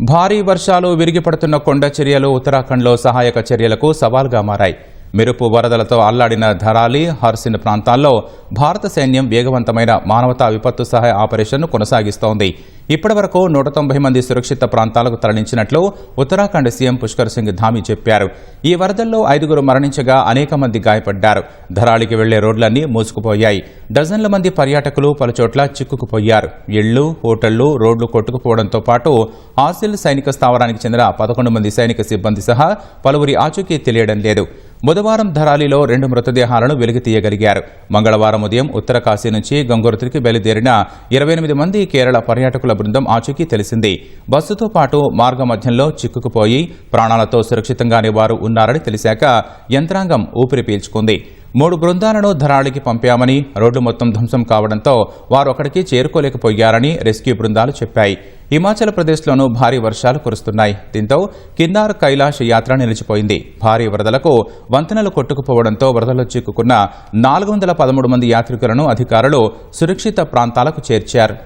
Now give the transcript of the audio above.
భారీ వర్షాలు విరిగిపడుతున్న కొండ చర్యలు ఉత్తరాఖండ్లో సహాయక చర్యలకు సవాల్గా మారాయి. మెరుపు వరదలతో అల్లాడిన ధరాలి హర్సిన్ ప్రాంతాల్లో భారత సైన్యం వేగవంతమైన మానవతా విపత్తు సహాయ ఆపరేషన్ను కొనసాగిస్తోంది. ఇప్పటివరకు నూట తొంభై మంది సురక్షిత ప్రాంతాలకు తరలించినట్లు ఉత్తరాఖండ్ సీఎం పుష్కర్ సింగ్ ధామి చెప్పారు. ఈ వరదల్లో ఐదుగురు మరణించగా అనేక మంది గాయపడ్డారు. ధరాలికి వెళ్ళే రోడ్లన్నీ మూసుకుపోయాయి. డజన్ల మంది పర్యాటకులు పలుచోట్ల చిక్కుకుపోయారు. ఇళ్ళు హోటళ్ళు రోడ్లు కొట్టుకుపోవడంతో పాటు ఆసిల్ సైనిక స్థావరానికి చెందిన పదకొండు మంది సైనిక సిబ్బంది సహా పలువురి ఆచూకీ తెలియడం లేదు. బుధవారం ధరాలిలో రెండు మృతదేహాలను వెలికితీయగలిగారు మంగళవారం ఉదయం ఉత్తరకాశీ నుంచి గంగోత్రికి బయలుదేరిన ఇరవై ఎనిమిది మంది కేరళ పర్యాటకుల బృందం ఆచూకీ తెలిసింది. బస్సుతో పాటు మార్గ మధ్యంలో చిక్కుకుపోయి ప్రాణాలతో సురక్షితంగానే వారు ఉన్నారని తెలిసాక యంత్రాంగం ఊపిరి పీల్చుకుంది. మూడు బృందాలను ధరాళికి పంపామని రోడ్డు మొత్తం ధ్వంసం కావడంతో వారు అక్కడికి చేరుకోలేకపోయారని రెస్క్యూ బృందాలు చెప్పాయి. హిమాచల్ ప్రదేశ్లోనూ భారీ వర్షాలు కురుస్తున్నాయి. దీంతో కిన్నార్ కైలాష్ యాత్ర నిలిచిపోయింది. భారీ వరదలకు వంతెనలు కొట్టుకుపోవడంతో వరదలో చిక్కుకున్న నాలుగు వందల పదమూడు మంది యాత్రికులను అధికారులు సురక్షిత ప్రాంతాలకు చేర్చారు.